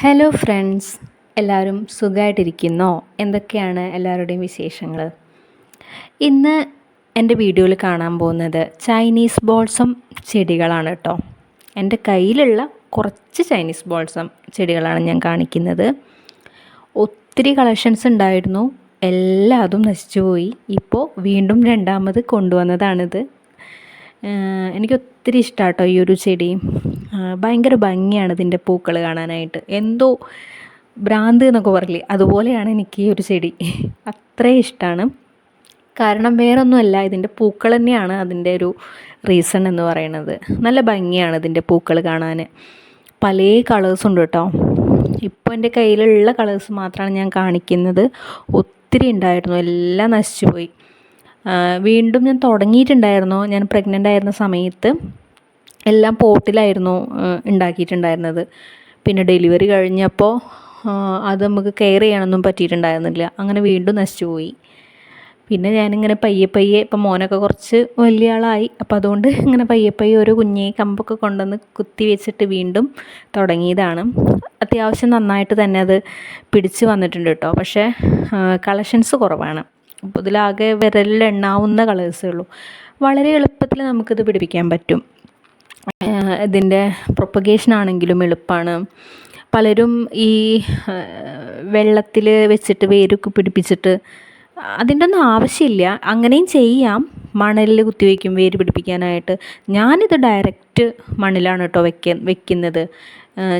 Hello friends എല്ലാവരും സുഖമായിട്ടിരിക്കുന്നോ? എന്തൊക്കെയാണ് എല്ലാവരുടെയും വിശേഷങ്ങൾ ഇന്ന് എന്റെ വീഡിയോയിൽ കാണാൻ പോകുന്നത് ചൈനീസ് ബോൾസം ചെടികളാണ് കേട്ടോ. എന്റെ കയ്യിലുള്ള കുറച്ച് ചൈനീസ് ബോൾസം ചെടികളാണ് ഞാൻ കാണിക്കുന്നത്. ഒത്തിരി കളക്ഷൻസ് ഉണ്ടായിരുന്നു. എല്ലാതും നശിച്ചു പോയി. ഇപ്പോൾ വീണ്ടും രണ്ടാമത് കൊണ്ടുവന്നതാണിത്. എനിക്ക് ഒത്തിരി ഈ ഒരു ചെടി. ഭയങ്കര ഭംഗിയാണ് ഇതിന്റെ പൂക്കൾ കാണാനായിട്ട്. എന്തോ ഭ്രാന്ത് എന്നൊക്കെ പറയില്ലേ അതുപോലെയാണ് എനിക്ക് ഈ ഒരു ചെടി. അത്രയും ഇഷ്ടമാണ്. കാരണം വേറൊന്നുമല്ല ഇതിന്റെ പൂക്കൾ തന്നെയാണ് അതിന്റെ ഒരു റീസൺ എന്ന് പറയുന്നത്. നല്ല ഭംഗിയാണ് ഇതിന്റെ പൂക്കൾ കാണാൻ. പല കളേഴ്സ് ഉണ്ട് കേട്ടോ. ഇപ്പോൾ എന്റെ കയ്യിലുള്ള കളേഴ്സ് മാത്രമാണ് ഞാൻ കാണിക്കുന്നത്. ഒത്തിരി ഉണ്ടായിരുന്നു. എല്ലാം നശിച്ചുപോയി. വീണ്ടും ഞാൻ തുടങ്ങിയിട്ടുണ്ടായിരുന്നു. ഞാൻ പ്രഗ്നന്റ് ആയിരുന്ന സമയത്ത്. എല്ലാം പോട്ടിലായിരുന്നു ഉണ്ടാക്കിയിട്ടുണ്ടായിരുന്നത്. പിന്നെ ഡെലിവറി കഴിഞ്ഞപ്പോൾ അത് നമുക്ക് കെയർ ചെയ്യാനൊന്നും പറ്റിയിട്ടുണ്ടായിരുന്നില്ല. അങ്ങനെ വീണ്ടും നശിച്ചു പോയി പിന്നെ ഞാനിങ്ങനെ പയ്യെ പയ്യെ ഇപ്പം മോനൊക്കെ കുറച്ച് വലിയ ആളായി അപ്പം അതുകൊണ്ട് ഇങ്ങനെ പയ്യെ പയ്യെ ഒരു കുഞ്ഞി കമ്പൊക്കെ കൊണ്ടുവന്ന് കുത്തി വെച്ചിട്ട് വീണ്ടും തുടങ്ങിയതാണ്. അത്യാവശ്യം നന്നായിട്ട് തന്നെ അത് പിടിച്ച് വന്നിട്ടുണ്ട് കേട്ടോ. പക്ഷേ കളക്ഷൻസ് കുറവാണ്. അപ്പോൾ ഇതിലാകെ വിരലിൽ എണ്ണാവുന്ന കളേഴ്സേ ഉള്ളൂ. വളരെ എളുപ്പത്തിൽ നമുക്കിത് പിടിപ്പിക്കാൻ പറ്റും. ഇതിന്റെ പ്രൊപ്പഗേഷൻ ആണെങ്കിലും എളുപ്പമാണ് പലരും ഈ വെള്ളത്തിൽ വെച്ചിട്ട് വേരൊക്കെ പിടിപ്പിച്ചിട്ട് അതിന്റെ ഒന്നും ആവശ്യമില്ല. അങ്ങനെയും ചെയ്യാം. മണലിൽ കുത്തിവെക്കും വേര് പിടിപ്പിക്കാനായിട്ട്. ഞാനിത് ഡയറക്റ്റ് മണ്ണിലാണ് കേട്ടോ വെക്ക വെക്കുന്നത്.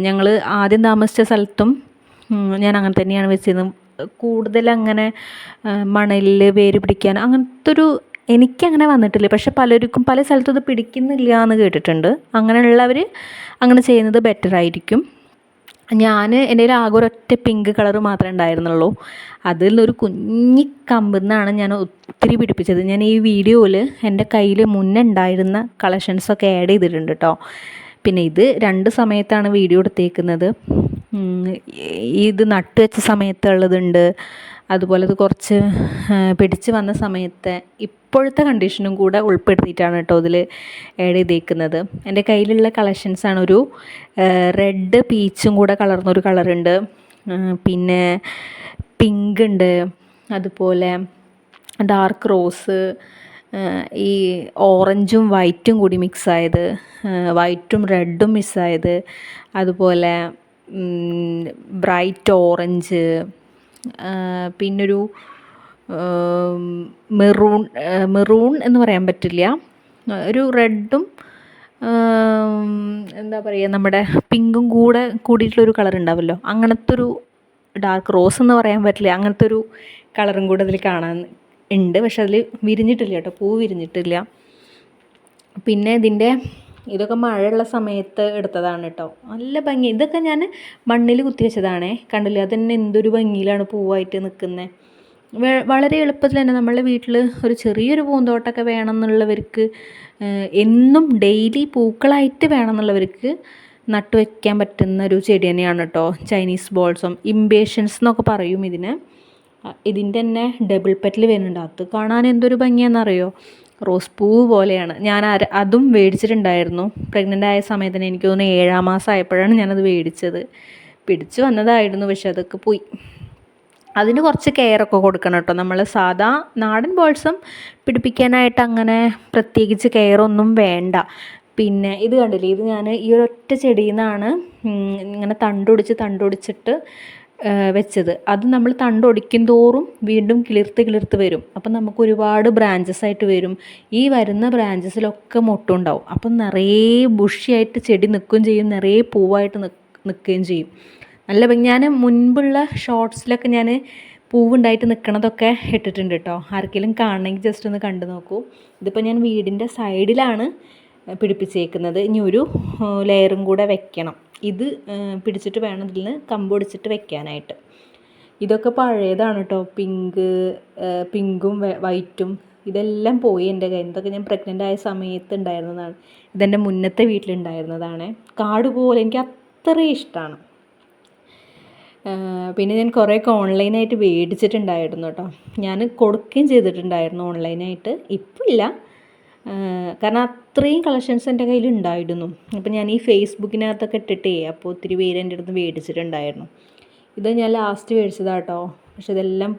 ഞങ്ങൾ ആദ്യം താമസിച്ച സ്ഥലത്തും ഞാൻ അങ്ങനെ തന്നെയാണ് വെച്ചിരുന്നത് കൂടുതൽ അങ്ങനെ മണലിൽ വേര് പിടിക്കാൻ അങ്ങനത്തെ ഒരു എനിക്കങ്ങനെ വന്നിട്ടില്ല. പക്ഷെ പലർക്കും പല സ്ഥലത്തും ഇത് പിടിക്കുന്നില്ല എന്ന് കേട്ടിട്ടുണ്ട്. അങ്ങനെയുള്ളവർ അങ്ങനെ ചെയ്യുന്നത് ബെറ്റർ ആയിരിക്കും. ഞാൻ എന്റെ കയ്യിൽ ആകെ ഒരൊറ്റ പിങ്ക് കളർ മാത്രമേ ഉണ്ടായിരുന്നുള്ളൂ. അതിൽ നിന്നൊരു കുഞ്ഞി കമ്പിൽ നിന്നാണ് ഞാൻ ഒത്തിരി പിടിപ്പിച്ചത്. ഞാൻ ഈ വീഡിയോയിൽ എന്റെ കയ്യിൽ മുന്നേ ഉണ്ടായിരുന്ന കളക്ഷൻസൊക്കെ ആഡ് ചെയ്തിട്ടുണ്ട് കേട്ടോ പിന്നെ ഇത് രണ്ട് സമയത്താണ് വീഡിയോ എടുത്തേക്കുന്നത്. ഇത് നട്ടുവെച്ച സമയത്തുള്ളതുണ്ട്. അതുപോലെ അത് കുറച്ച് പിടിച്ച് വന്ന സമയത്തെ ഇപ്പോഴത്തെ കണ്ടീഷനും കൂടെ ഉൾപ്പെടുത്തിയിട്ടാണ് കേട്ടോ ഇതിൽ ആഡ് ചെയ്തേക്കുന്നത്. എന്റെ കയ്യിലുള്ള കളക്ഷൻസാണ് ഒരു റെഡ് പീച്ചും കൂടെ കളർന്നൊരു കളറുണ്ട് പിന്നെ പിങ്ക് ഉണ്ട്. അതുപോലെ ഡാർക്ക് റോസ് ഈ ഓറഞ്ചും വൈറ്റും കൂടി മിക്സ് ആയത് വൈറ്റും റെഡും മിക്സ് ആയത്. അതുപോലെ ബ്രൈറ്റ് ഓറഞ്ച് പിന്നൊരു മെറൂൺ മെറൂൺ എന്ന് പറയാൻ പറ്റില്ല. ഒരു റെഡും എന്താ പറയുക നമ്മുടെ പിങ്കും കൂടെ കൂടിയിട്ടുള്ളൊരു കളർ ഉണ്ടാവുമല്ലോ അങ്ങനത്തെ ഒരു ഡാർക്ക് റോസ് എന്ന് പറയാൻ പറ്റില്ല. അങ്ങനത്തെ ഒരു കളറും കൂടെ അതിൽ കാണാൻ ഉണ്ട്. പക്ഷെ അതിൽ വിരിഞ്ഞിട്ടില്ല കേട്ടോ. പൂ വിരിഞ്ഞിട്ടില്ല. പിന്നെ ഇതിന്റെ ഇതൊക്കെ മഴയുള്ള സമയത്ത് എടുത്തതാണ് കേട്ടോ. നല്ല ഭംഗി. ഇതൊക്കെ ഞാൻ മണ്ണിൽ കുത്തി വെച്ചതാണേ. കണ്ടില്ലേ? അതന്നെ എന്തൊരു ഭംഗിയിലാണ് പൂവായിട്ട് നിൽക്കുന്നത് വളരെ എളുപ്പത്തിൽ തന്നെ നമ്മളെ വീട്ടിൽ ഒരു ചെറിയൊരു പൂന്തോട്ടമൊക്കെ വേണം എന്നുള്ളവർക്ക് എന്നും ഡെയിലി പൂക്കളായിട്ട് വേണം എന്നുള്ളവർക്ക് നട്ടുവെക്കാൻ പറ്റുന്ന ഒരു ചെടി തന്നെയാണ് കേട്ടോ. ചൈനീസ് ബോൾസം ഇംബേഷ്യൻസ് എന്നൊക്കെ പറയും ഇതിന്. ഇതിന്റെ തന്നെ ഡബിൾ പെറ്റൽ വരുന്നുണ്ട്. അത് കാണാൻ എന്തൊരു ഭംഗിയാണെന്നറിയോ? റോസ് പൂവ് പോലെയാണ്. ഞാൻ അതും മേടിച്ചിട്ടുണ്ടായിരുന്നു പ്രഗ്നന്റ് ആയ സമയത്തിന് എനിക്ക് തോന്നുന്നു ഏഴാം മാസം ആയപ്പോഴാണ് ഞാനത് മേടിച്ചത് പിടിച്ചു വന്നതായിരുന്നു പക്ഷെ അതൊക്കെ പോയി. അതിന് കുറച്ച് കെയറൊക്കെ കൊടുക്കണം കേട്ടോ. നമ്മൾ സാധാ നാടൻ ബോൾസും പിടിപ്പിക്കാനായിട്ട് അങ്ങനെ പ്രത്യേകിച്ച് കെയറൊന്നും വേണ്ട. പിന്നെ ഇത് കണ്ടില്ലേ ഇത് ഞാൻ ഈ ഒരൊറ്റ ചെടിയിൽ നിന്നാണ് ഇങ്ങനെ തണ്ടുപിടിച്ച് തണ്ടൊടിച്ചിട്ട് ആ, വെച്ചത്. അത് നമ്മൾ തണ്ടൊടിക്കും തോറും വീണ്ടും കിളിർത്ത് കിളിർത്ത് വരും. അപ്പം നമുക്ക് ഒരുപാട് ബ്രാഞ്ചസ് ആയിട്ട് വരും. ഈ വരുന്ന ബ്രാഞ്ചസിലൊക്കെ മൊട്ടുണ്ടാവും അപ്പം നിറയെ ബുഷിയായിട്ട് ചെടി നിൽക്കുകയും ചെയ്യും. നിറയെ പൂവായിട്ട് നിൽക്കുകയും ചെയ്യും. നല്ല ഞാൻ മുൻപുള്ള ഷോർട്സിലൊക്കെ ഞാൻ പൂവുണ്ടായിട്ട് നിൽക്കണതൊക്കെ ഇട്ടിട്ടുണ്ട് കേട്ടോ. ആർക്കെങ്കിലും കാണണമെങ്കിൽ ജസ്റ്റ് ഒന്ന് കണ്ടു നോക്കൂ. ഇതിപ്പോൾ ഞാൻ വീടിന്റെ സൈഡിലാണ് പിടിപ്പിച്ചേക്കുന്നത്. ഇനി ഒരു ലെയറും കൂടെ വെക്കണം. ഇത് പിടിച്ചിട്ട് വേണം ഇതിൽ നിന്ന് കമ്പൊടിച്ചിട്ട് വെക്കാനായിട്ട്. ഇതൊക്കെ പഴയതാണ് കേട്ടോ പിങ്ക് പിങ്കും വൈറ്റും ഇതെല്ലാം പോയി എന്റെ കയ്യിൽ ഇതൊക്കെ ഞാൻ പ്രഗ്നന്റ് ആയ സമയത്ത് ഉണ്ടായിരുന്നതാണ്. ഇതെന്റെ മുന്നത്തെ വീട്ടിലുണ്ടായിരുന്നതാണ്. കാട് പോലെ എനിക്ക് അത്രയും ഇഷ്ടമാണ് പിന്നെ ഞാൻ കുറേയൊക്കെ ഓൺലൈനായിട്ട് മേടിച്ചിട്ടുണ്ടായിരുന്നു കേട്ടോ ഞാൻ കൊടുക്കുകയും ചെയ്തിട്ടുണ്ടായിരുന്നു ഓൺലൈനായിട്ട്. ഇപ്പം ഇല്ല. കാരണം അത്രയും കളക്ഷൻസ് എന്റെ കയ്യിൽ ഉണ്ടായിരുന്നു അപ്പോൾ ഞാൻ ഈ ഫേസ്ബുക്കിനകത്തൊക്കെ ഇട്ടിട്ടേ അപ്പോൾ ഒത്തിരി പേര് എന്റെ അടുത്ത് മേടിച്ചിട്ടുണ്ടായിരുന്നു. ഇത് ഞാൻ ലാസ്റ്റ് മേടിച്ചതാട്ടോ. പക്ഷെ ഇതെല്ലാം